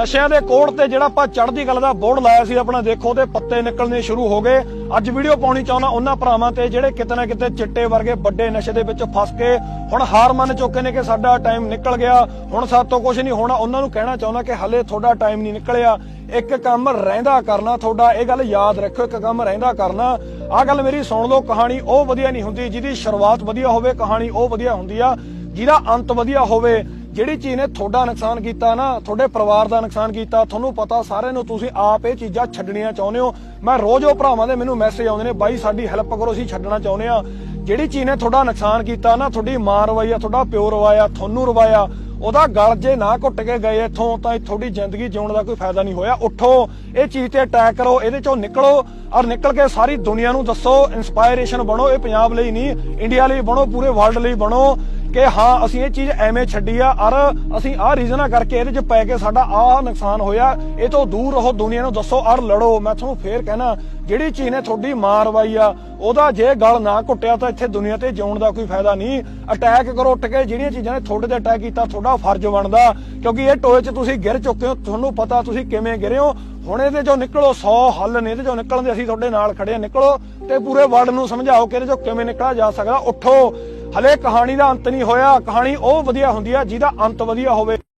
ਨਸ਼ਿਆਂ ਦੇ ਕੋੜ ਤੇ ਜਿਹੜਾ ਆਪਾਂ ਚੜ੍ਹਦੀ ਗੱਲ ਦਾ ਬੋਰਡ ਲਾਇਆ ਸੀ ਆਪਣਾ, ਦੇਖੋ ਤੇ ਪੱਤੇ ਨਿਕਲਣੇ ਸ਼ੁਰੂ ਹੋ ਗਏ। ਅੱਜ ਵੀਡੀਓ ਪਾਉਣੀ ਚਾਹੁੰਦਾ ਉਹਨਾਂ ਭਰਾਵਾਂ ਤੇ ਜਿਹੜੇ ਕਿਤੇ ਨਾ ਕਿਤੇ ਚਿੱਟੇ ਵਰਗੇ ਵੱਡੇ ਨਸ਼ੇ ਦੇ ਵਿੱਚ ਫਸ ਕੇ ਹੁਣ ਹਾਰ ਮੰਨ ਚੁੱਕੇ ਨੇ ਕਿ ਸਾਡਾ ਟਾਈਮ ਨਿਕਲ ਗਿਆ। ਹੁਣ ਸਾਡੇ ਕੁਝ ਨਹੀਂ, ਹੋਣਾ ਉਹਨਾਂ ਨੂੰ ਕਹਿਣਾ ਚਾਹੁੰਦਾ ਕਿ ਹਲੇ ਤੁਹਾਡਾ ਟਾਈਮ ਨਹੀਂ ਨਿਕਲਿਆ। ਇੱਕ ਕੰਮ ਰਹਿੰਦਾ ਕਰਨਾ ਤੁਹਾਡਾ, ਇਹ ਗੱਲ ਯਾਦ ਰੱਖਿਓ ਇੱਕ ਕੰਮ ਰਹਿੰਦਾ ਕਰਨਾ। ਆਹ ਗੱਲ ਮੇਰੀ ਸੁਣ ਲਓ, ਕਹਾਣੀ ਉਹ ਵਧੀਆ ਨਹੀਂ ਹੁੰਦੀ ਜਿਹਦੀ ਸ਼ੁਰੂਆਤ ਵਧੀਆ ਹੋਵੇ, ਕਹਾਣੀ ਉਹ ਵਧੀਆ ਹੁੰਦੀ ਆ, ਜਿਹਦਾ ਅੰਤ ਵਧੀਆ ਹੋਵੇ। ਜਿਹੜੀ ਚੀਜ਼ ਨੇ ਤੁਹਾਡਾ ਨੁਕਸਾਨ ਕੀਤਾ ਨਾ, ਤੁਹਾਡੇ ਪਰਿਵਾਰ ਦਾ ਨੁਕਸਾਨ ਕੀਤਾ, ਤੁਹਾਨੂੰ ਪਤਾ ਸਾਰਿਆਂ ਨੂੰ ਤੁਸੀਂ ਆਪ ਇਹ ਚੀਜ਼ਾਂ ਛੱਡਣੀਆਂ ਚਾਹੁੰਦੇ ਹੋ। ਮੈਂ ਰੋਜ਼ ਉਹ ਭਰਾਵਾਂ ਦੇ ਮੈਨੂੰ ਮੈਸੇਜ ਆਉਂਦੇ ਨੇ, ਬਾਈ, ਸਾਡੀ ਹੈਲਪ ਕਰੋ, ਅਸੀਂ ਛੱਡਣਾ ਚਾਹੁੰਦੇ ਆ ਜਿਹੜੀ ਚੀਜ਼ ਨੇ ਤੁਹਾਡਾ ਨੁਕਸਾਨ ਕੀਤਾ ਨਾ, ਤੁਹਾਡੀ ਮਾਂ ਰਵਾਇਆ, ਤੁਹਾਡਾ ਪਿਓ ਰਵਾਇਆ, ਤੁਹਾਨੂੰ ਰਵਾਇਆ, ਉਹਦਾ ਗਲ ਜੇ ਨਾ ਘੁੱਟ ਕੇ ਗਏ ਇੱਥੋਂ, ਤਾਂ ਤੁਹਾਡੀ ਜ਼ਿੰਦਗੀ ਜਿਉਣ ਦਾ ਕੋਈ ਫਾਇਦਾ ਨਹੀਂ ਹੋਇਆ। ਉੱਠੋ, ਇਹ ਚੀਜ਼ ਤੇ ਅਟੈਕ ਕਰੋ, ਇਹਦੇ ਚੋਂ ਨਿਕਲੋ ਔਰ ਨਿਕਲ ਕੇ ਸਾਰੀ ਦੁਨੀਆ ਨੂੰ ਦੱਸੋ ਇਨਸਪਾਇਰੇਸ਼ਨ ਬਣੋ, ਇਹ ਪੰਜਾਬ ਲਈ ਨਹੀਂ ਇੰਡੀਆ ਲਈ ਬਣੋ, ਪੂਰੇ ਵਰਲਡ ਲਈ ਬਣੋ। ਕਿ ਹਾਂ, ਅਸੀਂ ਇਹ ਚੀਜ਼ ਐਵੇਂ ਛੱਡੀ ਆ, ਔਰ ਅਸੀਂ ਆਹ ਰੀਜ਼ਨਾਂ ਕਰਕੇ ਇਹਦੇ 'ਚ ਪੈ ਕੇ ਸਾਡਾ ਆਹ ਨੁਕਸਾਨ ਹੋਇਆ। ਇਹ ਤੋਂ ਦੂਰ ਰਹੋ, ਦੁਨੀਆ ਨੂੰ ਦੱਸੋ, ਔਰ ਲੜੋ। ਮੈਂ ਤੁਹਾਨੂੰ ਫੇਰ ਕਹਿਣਾ, ਜਿਹੜੀ ਚੀਜ਼ ਨੇ ਤੁਹਾਡੀ ਮਾਰ ਆ, ਉਹਦਾ ਜੇ ਗਲ ਨਾ ਘੁੱਟਿਆ ਤਾਂ ਇੱਥੇ ਦੁਨੀਆ ਤੇ ਜਿਉਣ ਦਾ ਕੋਈ ਫਾਇਦਾ ਨਹੀਂ। ਅਟੈਕ ਕਰੋ, ਉੱਠ ਕੇ ਜਿਹੜੀਆਂ ਚੀਜ਼ਾਂ ਨੇ ਤੁਹਾਡੇ ਤੇ ਅਟੈਕ ਕੀਤਾ, ਤੁਹਾਡਾ ਫਰਜ਼ ਬਣਦਾ, ਕਿਉਂਕਿ ਇਹ ਟੋਏ 'ਚ ਤੁਸੀਂ ਗਿਰ ਚੁੱਕੇ ਹੋ, ਤੁਹਾਨੂੰ ਪਤਾ ਤੁਸੀਂ ਕਿਵੇਂ ਗਿਰੇ ਹੋ। ਹੁਣ ਇਹਦੇ ਚੋਂ ਨਿਕਲੋ 100 ਹੱਲ ਨੇ, ਇਹਦੇ ਚੋਂ ਨਿਕਲਣ ਦੇ ਅਸੀਂ ਤੁਹਾਡੇ ਨਾਲ ਖੜੇ ਆ ਨਿਕਲੋ ਤੇ ਪੂਰੇ ਵਰਲਡ ਨੂੰ ਸਮਝਾਓ ਕਿ ਇਹਦੇ ਚੋਂ ਕਿਵੇਂ ਨਿਕਲਿਆ ਜਾ ਸਕਦਾ। ਉੱਠੋ। ਹਲੇ ਕਹਾਣੀ ਦਾ ਅੰਤ ਨਹੀਂ ਹੋਇਆ। ਕਹਾਣੀ ਉਹ ਵਧੀਆ ਹੁੰਦੀ ਆ ਜਿਹਦਾ ਅੰਤ ਵਧੀਆ ਹੋਵੇ।